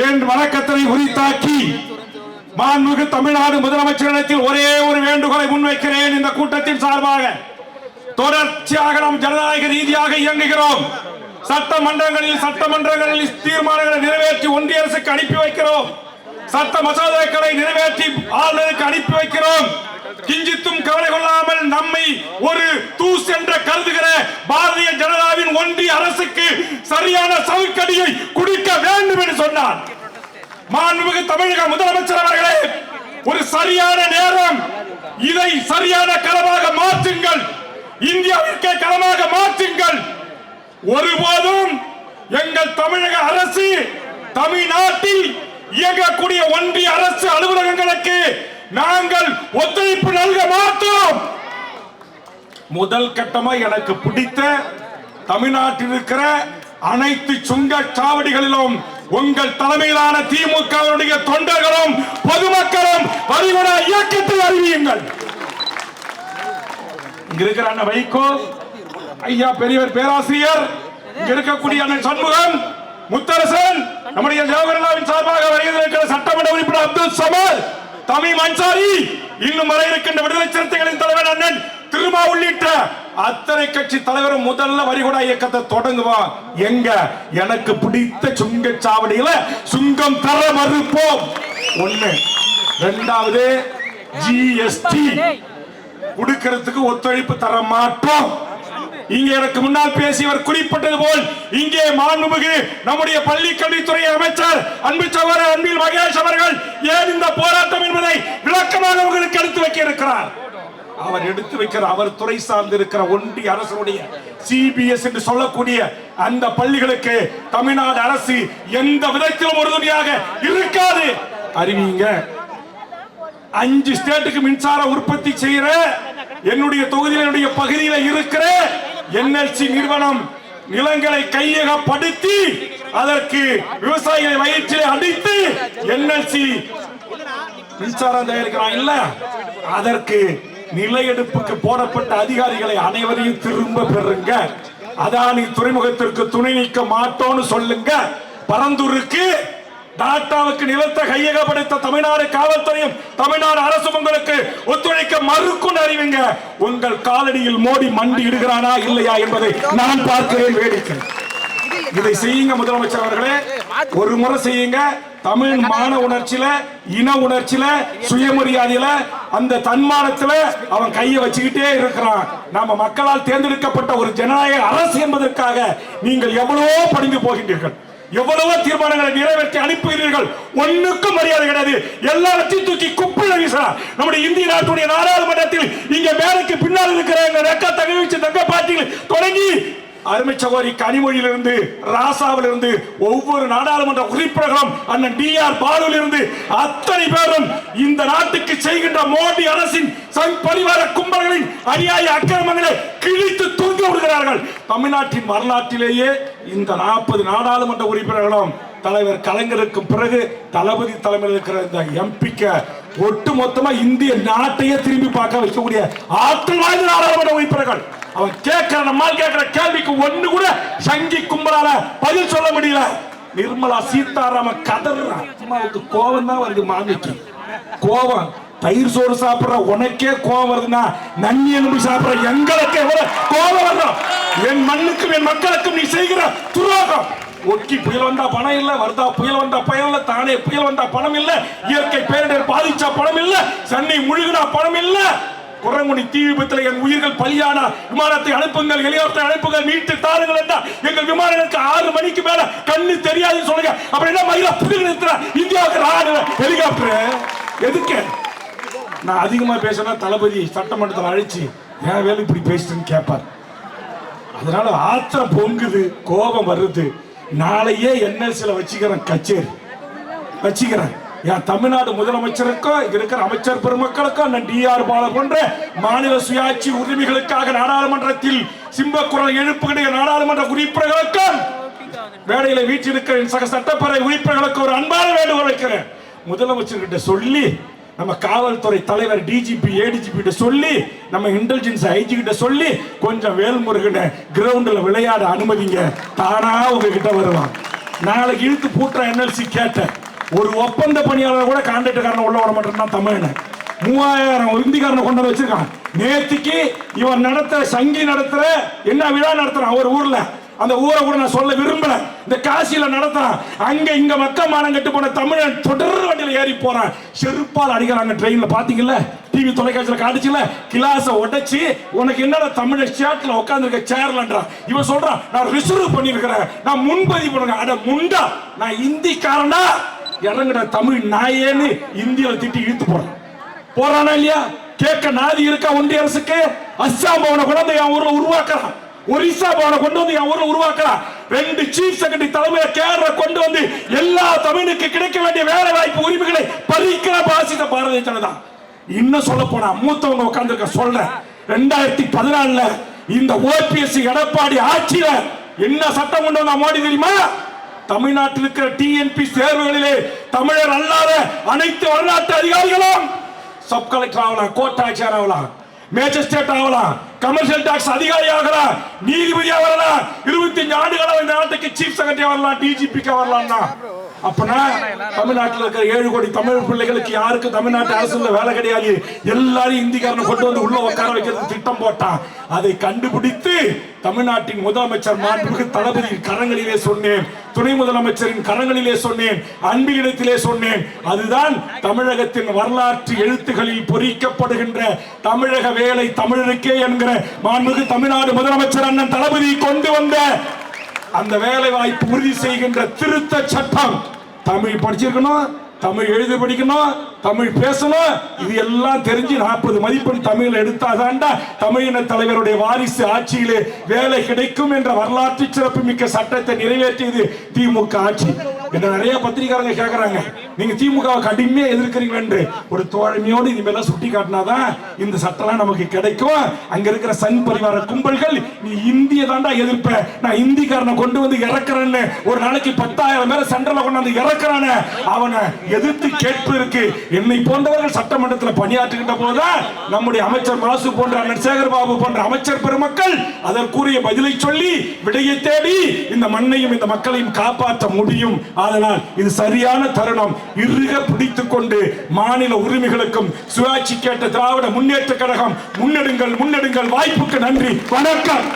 என் வணக்கத்தினை உரித்தாக்கி மாண்புமிகு தமிழ்நாடு முதலமைச்சரிடத்தில் ஒரே ஒரு வேண்டுகோளை முன்வைக்கிறேன் இந்த கூட்டத்தின் சார்பாக. தொடர்ச்சியாக நாம் ஜனநாயக ரீதியாக இயங்குகிறோம். சட்டமன்றங்களில் சட்டமன்றங்களில் தீர்மானங்களை நிறைவேற்றி ஒன்றிய அரசுக்கு அனுப்பி வைக்கிறோம். சட்ட மசோதாக்களை நிறைவேற்றி ஆளுநருக்கு அனுப்பி வைக்கிறோம். கிஞ்சித்தும் கவலை கொள்ளாமல் நம்மை ஒரு தூஸ் என்று கருதுகிற பாரதிய ஜனதாவின் ஒன்றிய அரசுக்கு சரியான சவுக்கடியை சொன்னார். மாண்புமிகு தமிழக முதலமைச்சர் அவர்களே ஒரு சரியான நேரம் இதை சரியான களமாக மாற்றுங்கள். இந்தியாவிற்கே களமாக மாற்றுங்கள். ஒருபோதும் எங்கள் தமிழக அரசு தமிழ்நாட்டில் இயங்கக்கூடிய ஒன்றிய அரசு அலுவலகங்களுக்கு நாங்கள் ஒத்துழைப்பு நல்க மாட்டோம். முதல் கட்டமா எனக்கு பிடித்த தமிழ்நாட்டில் இருக்கிற அனைத்து சுங்க சாவடிகளிலும் உங்கள் தலைமையிலான திமுகவினுடைய தொண்டர்களும் பொதுமக்களும் வரிகுடா இயக்கத்தை அறிவியுங்கள். இங்க இருக்கிற அண்ணன் வைகோ ஐயா பெரியவர் பேராசிரியர் இங்க இருக்கக்கூடிய அண்ணன் சண்முகம் முத்தரசன் நம்முடைய ஜவஹர்லாவின் சார்பாக வருகிற இருக்கிற சட்டமன்ற உறுப்பினர் அப்துல் சமர் தமிழ் அன்சாரி இன்னும் வர இருக்கின்ற விடுதலை சிறுத்தைகளின் தலைவர் அண்ணன் திருமா உள்ளிட்ட அத்தனை கட்சி தலைவரும் முதல்ல வரிகுடா இயக்கத்தை தொடங்குவோம் எங்க? எனக்கு பிடித்த சுங்கச்சாவடியில சுங்கம் தர மறுப்போம். ஒண்ணு. ரெண்டாவது ஜிஎஸ்டி கொடுக்கிறதுக்கு ஒத்துழைப்பு தர மாட்டோம். இங்கே எனக்கு முன்னால் பேசியவர் குறிப்பிட்டது போல் இங்கே மாண்புமிகு நம்முடைய பள்ளி கல்வித்துறை அமைச்சர் அன்பு சகோதரர் அன்பில் மகேஷ் அவர்கள் ஏன் இந்த போராட்டம் என்பதை விளக்கமாக உங்களுக்கு எடுத்து வைக்க இருக்கிறார். அவர் எடுத்து வைக்கிற அவர் துறை சார்ந்து இருக்கிற ஒன்றிய அரசுடைய சிபிஎஸ் என்று சொல்லக்கூடிய அந்த பள்ளிகளுக்கு தமிழ்நாடு அரசு எந்த விதத்திலும் உறுதுணையாக இருக்காது. அறிவிங்க. அஞ்சு ஸ்டேட்டுக்கு மின்சார உற்பத்தி செய்யற என்னுடைய தொகுதியில் என்னுடைய பகுதியில் இருக்கிற என்எல்சி நிறுவனம் நிலங்களை கையகப்படுத்தி அதற்கு விவசாயிகளை வயிற்றில் அடித்து என்எல்சி மின்சாரம் தயாரிக்கிறான் இல்ல அதற்கு நிலையெடுப்புக்கு போடப்பட்ட அதிகாரிகளை அனைவரையும் திரும்ப பெறுங்க. அதானி துறைமுகத்திற்கு துணை நீக்க மாட்டோம்னு சொல்லுங்க. பரந்தூருக்கு டாட்டாவுக்கு நிலத்தை கையகப்படுத்த தமிழ்நாடு காவல்துறையும் தமிழ்நாடு அரசும் உங்களுக்கு ஒத்துழைக்க மறுக்கும் அறிவிங்க. உங்கள் காலடியில் மோடி மண்டி இடுகிறானா இல்லையா என்பதை நான் பார்க்கிறேன் வேடிக்கை. இதை செய்யுங்க முதலமைச்சர் அவர்களே. ஒரு முறை செய்யுங்க. தமிழ் மான உணர்ச்சியில இன உணர்ச்சியில சுயமரியாதையில அந்த தன்மானத்துல அவன் கையை வச்சுக்கிட்டே இருக்கிறான். நம்ம மக்களால் தேர்ந்தெடுக்கப்பட்ட ஒரு ஜனநாயக அரசு என்பதற்காக நீங்கள் எவ்வளவோ படிந்து போகின்றீர்கள். எவ்வளவோ தீர்மானங்களை நிறைவேற்றி அனுப்புகிறீர்கள். ஒண்ணுக்கும் மரியாதை கிடையாது. எல்லாவற்றையும் தூக்கி குப்பையில வீசலாம் நம்முடைய இந்திய நாட்டுடைய நாடாளுமன்றத்தில் இங்க மேலுக்கு பின்னால் இருக்கிற எங்க ரெக்க தகவச்சு தங்க பாட்டியில் தொடங்கி அருமை சகோதரி கனிமொழியிலிருந்து ராசாவிலிருந்து ஒவ்வொரு நாடாளுமன்ற உறுப்பினர்களும் அண்ணன் டி ஆர் பாலுவிலிருந்து அத்தனை பேரும் இந்த நாட்டுக்கு செய்கின்ற மோடி அரசின் சங் பரிவார கும்பல்களின் அநியாய அக்கிரமங்களை கிழித்து தூங்கி விடுகிறார்கள். தமிழ்நாட்டின் வரலாற்றிலேயே இந்த நாற்பது நாடாளுமன்ற உறுப்பினர்களும் தலைவர் கலைஞருக்கு பிறகு தளபதி தலைமையில் இருக்கிற இந்த எம்பிக்க ஒட்டு மொத்தமா இந்திய நாட்டையே திரும்பி பார்க்க வைக்கக்கூடிய ஆற்றல் வாய்ந்த நாடாளுமன்ற உறுப்பினர்கள். அவன் கேட்கிற நம்மால் கேட்கிற கேள்விக்கு ஒண்ணு கூட சங்கி கும்பலால பதில் சொல்ல முடியல. நிர்மலா சீதாராமன் கதறான் அம்மாவுக்கு கோபம் தான் வருது மாமிக்கு. கோபம் தயிர் சோறு சாப்பிடுற உனக்கே கோவம் வருதுன்னா நன்னி எலும்பு சாப்பிடுற எங்களுக்கு எவ்வளவு கோபம் வரும். என் மண்ணுக்கும் என் மக்களுக்கும் நீ செய்கிற துரோகம். ஒக்கி புயல் வந்தா பணம் இல்ல வருதா புயல் வந்தா பயம் இல்ல தானே புயல் வந்தா பணம் இல்ல இயற்கை பேரிடர் பாதிச்சா பணம் இல்ல சென்னை முழுகினா பணம் இல்ல. குரங்குடி தீ விபத்தில் என் உயிர்கள் பலியானா விமானத்தை அனுப்புங்கள் ஹெலிகாப்டர் அனுப்புங்கள் மீட்டு தாருங்கள் என்றா எங்கள் விமானங்களுக்கு ஆறு மணிக்கு மேல கண்ணு தெரியாதுன்னு சொல்லுங்க. அப்புறம் என்ன மயில நிறுத்துறா? இந்தியாவுக்கு ராணுவ ஹெலிகாப்டர். எதுக்கு? நான் அதிகமாக பேசினா தளபதி சட்டமன்றத்தில் அழைச்சி ஏன் வேலை இப்படி பேசிட்டுன்னு கேட்பார் அதனால ஆத்திரம் பொங்குது கோபம் வருது. நாளையே என்எல்சியில் வச்சுக்கிறேன் கச்சேரி. வச்சுக்கிறேன். என் தமிழ்நாடு முதலமைச்சருக்கும் இங்க இருக்கிற அமைச்சர் பெருமக்களுக்கும் நான் டிஆர் பால போன்ற மாநில சுயாட்சி உரிமைகளுக்காக நாடாளுமன்றத்தில் சிம்ப குரல் எழுப்புகிற நாடாளுமன்ற உறுப்பினர்களுக்கும் வேலையில வீட்டில் இருக்கிற சக சட்டப்பேரவை உறுப்பினர்களுக்கு ஒரு அன்பான வேண்டுகோள் வைக்கிறேன். முதலமைச்சர்கிட்ட சொல்லி நம்ம காவல்துறை தலைவர் டிஜிபி ஏடிஜிபி கிட்ட சொல்லி நம்ம இன்டெலிஜென்ஸ் ஐஜி கிட்ட சொல்லி கொஞ்சம் வேல்முருகனை கிரவுண்டில் விளையாட அனுமதிங்க. தானா உங்ககிட்ட வருவான். நாளைக்கு இழுத்து பூட்டுற என்எல்சி கேட்டேன் ஒரு ஒப்பந்த பணியாளர் கூட கான்ட்ராக்டுக்காரன் உள்ள விட மாட்டேன் தமிழனை. மூவாயிரம் இந்திக்காரனை கொண்டு வந்து வச்சிருக்கான். நேத்திக்கு இவன் நடத்துற சங்கி நடத்துற என்ன விழா நடத்துறான்? ஒரு ஊர்ல. அந்த ஊரை கூட நான் சொல்ல விரும்பல. இந்த காசியில நடத்துறான். அங்க இங்க மக்க மானம் கட்டு போன தமிழன் தொடர் வண்டியில ஏறி போறான். செருப்பால் அடிக்கிறாங்க ட்ரெயின்ல பாத்தீங்கல்ல? டிவி தொலைக்காட்சியில காட்டுச்சுல கிளாஸ உடைச்சு உனக்கு என்னடா தமிழ் ஷேட்ல உட்காந்துருக்க சேர்லன்றான் இவன் சொல்றான் நான் ரிசர்வ் பண்ணிருக்கிறேன் நான் முன்பதிவு பண்ணுங்க. அட முண்டா! நான் இந்திக்காரனா? இறங்குற தமிழ் நாயேன்னு இந்தியில திட்டி இழுத்து போறான். போறானா இல்லையா? கேட்க நாதி இருக்கா ஒன்றிய அரசுக்கு? அஸ்ஸாம் அவனை குழந்தை என் ஊர்ல உருவாக்குறான். ஒரிசா பவனை கொண்டு வந்து என் ஊர்ல உருவாக்கலாம். ரெண்டு சீஃப் செக்ரட்டரி தலைமையை கேரள கொண்டு வந்து எல்லா தமிழுக்கு கிடைக்க வேண்டிய வேலை வாய்ப்பு உரிமைகளை பறிக்கிற பாசித பாரதிய ஜனதா இன்னும் சொல்ல போனா மூத்தவங்க உட்கார்ந்துருக்க சொல்றேன். ரெண்டாயிரத்தி பதினாலுல இந்த ஓபிஎஸ் எடப்பாடி ஆட்சியில என்ன சட்டம் கொண்டு வந்தா மோடி தெரியுமா? தமிழ்நாட்டில் இருக்கிற டிஎன்பி தேர்வுகளிலே தமிழர் அல்லாத அனைத்து வரலாற்று அதிகாரிகளும் சப் கலெக்டர் ஆகலாம் கோர்ட் ஆட்சியர் ஆகலாம் மேஜிஸ்ட்ரேட் ஆகலாம் கமர்ஷியல் டாக்ஸ் அதிகாரி ஆகலாம் நீதிபதியா வரலாம் இருபத்தி அஞ்சு ஆண்டுகளா இந்த நாட்டுக்கு சீஃப் செக்ரட்டரி வரலாம் டிஜிபிக்கு வரலாம்னா. அப்பனா தமிழ்நாட்டில் இருக்கிற ஏழு கோடி தமிழ் பிள்ளைகளுக்கு யாருக்கு தமிழ்நாட்டு அரசுல வேலை கிடையாது? எல்லாரும் இந்திக்காரனை கொண்டு வந்து உள்ள உட்கார வைக்கிறது திட்டம் போட்டான். அதை கண்டுபிடித்து தமிழ்நாட்டின் முதலமைச்சர் மாண்புமிகு தளபதி கரங்களிலே சொன்னேன். துணை முதலமைச்சரின் கரங்களிலே சொன்னேன். அன்பு இடத்திலே சொன்னேன். அதுதான் தமிழகத்தின் வரலாற்று எழுத்துகளில் பொறிக்கப்படுகின்ற தமிழக வேலை தமிழருக்கே என்கிற மாண்புமிகு தமிழ்நாடு முதலமைச்சர் அண்ணன் தளபதி கொண்டு வந்த அந்த வேலை வாய்ப்பு உறுதி செய்கின்ற திருத்த சட்டம். தமிழ் படிச்சிருக்கணும் தமிழ் எழுதி படிக்கணும் தமிழ் பேசணும் இது எல்லாம் தெரிஞ்சு நாற்பது மதிப்பெண் தமிழ் எடுத்தாதாண்டா தமிழின தலைவருடைய வாரிசு ஆட்சியிலே வேலை கிடைக்கும் என்ற வரலாற்று சிறப்புமிக்க சட்டத்தை நிறைவேற்றியது திமுக ஆட்சி. என்ன நிறைய பத்திரிகாரங்க கேட்கறாங்க நீங்க திமுக கடுமையா எதிர்க்கிறீங்க என்று. ஒரு தோழமையோடு இனிமேல சுட்டி காட்டினாதான் இந்த சட்டம்லாம் நமக்கு கிடைக்கும். அங்க இருக்கிற சன் பரிவார கும்பல்கள் நீ இந்திய தாண்டா எதிர்ப்ப. நான் இந்திக்காரனை கொண்டு வந்து இறக்குறேன்னு. ஒரு நாளைக்கு பத்தாயிரம் பேரை சென்டர்ல கொண்டு வந்து இறக்குறானே. அவனை எதிர்த்து கேட்பதற்கு இருக்கு என்னை போன்றவர்கள் சட்டமன்றத்தில் பணியாற்றுகின்ற போதுதான் நம்முடைய அமைச்சர் மாசு போன்ற அண்ணன் சேகர் பாபு போன்ற அமைச்சர் பெருமக்கள் அதற்குரிய பதிலை சொல்லி விடையை தேடி இந்த மண்ணையும் இந்த மக்களையும் காப்பாற்ற முடியும். அதனால் இது சரியான தருணம். இறுக பிடித்துக் கொண்டு மாநில உரிமைகளுக்கும் சுயாட்சி கேட்ட திராவிட முன்னேற்ற கழகம் முன்னெடுங்கள் முன்னெடுங்கள். வாய்ப்புக்கு நன்றி. வணக்கம்.